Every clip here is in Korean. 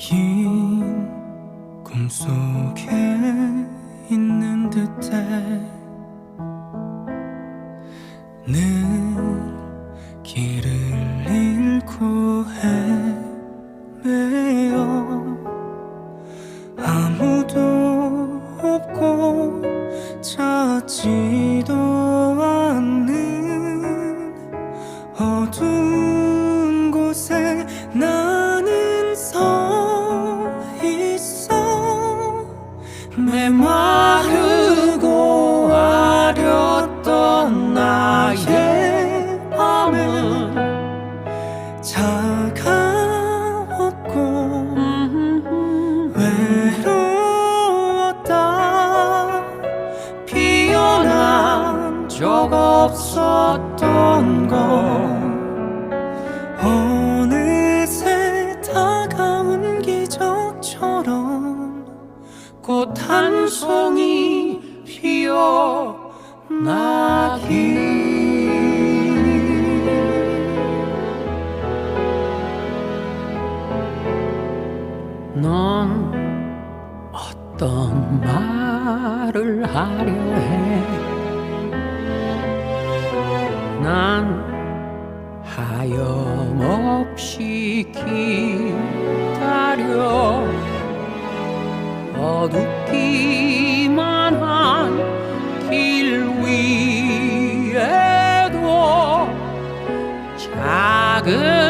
긴 꿈속에 있는 듯해 늘 길을 잃고 헤매요 메마르고 아렸던 나의 밤은 차가웠고 외로웠다. 피어난 적 없었던 것 한 송이 피어나기 넌 어떤 말을 하려 해? 난 하염없이 기다려 어둡기만 한 길 위에도 작은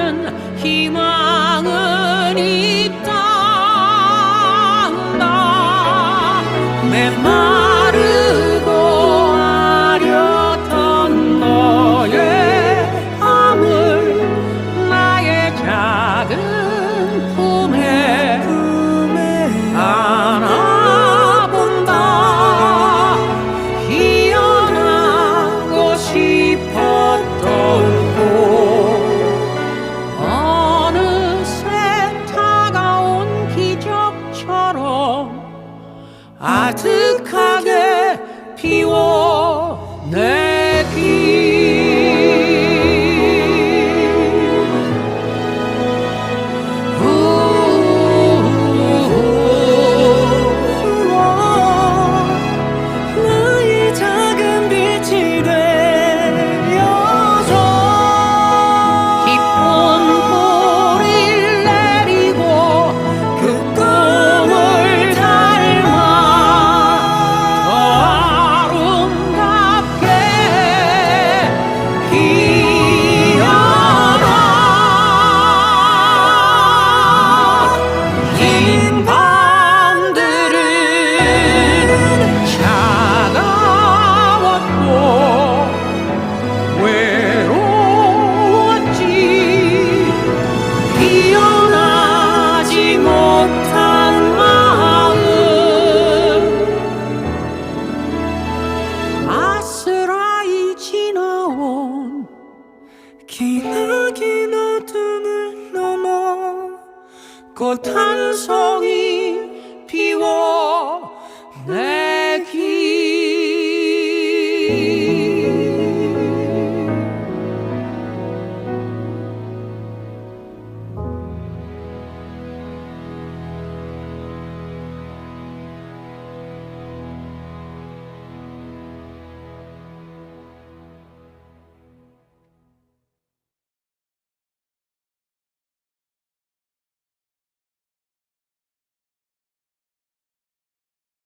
아득하게 피워내 기나긴 어둠을 넘어 꽃 한 송이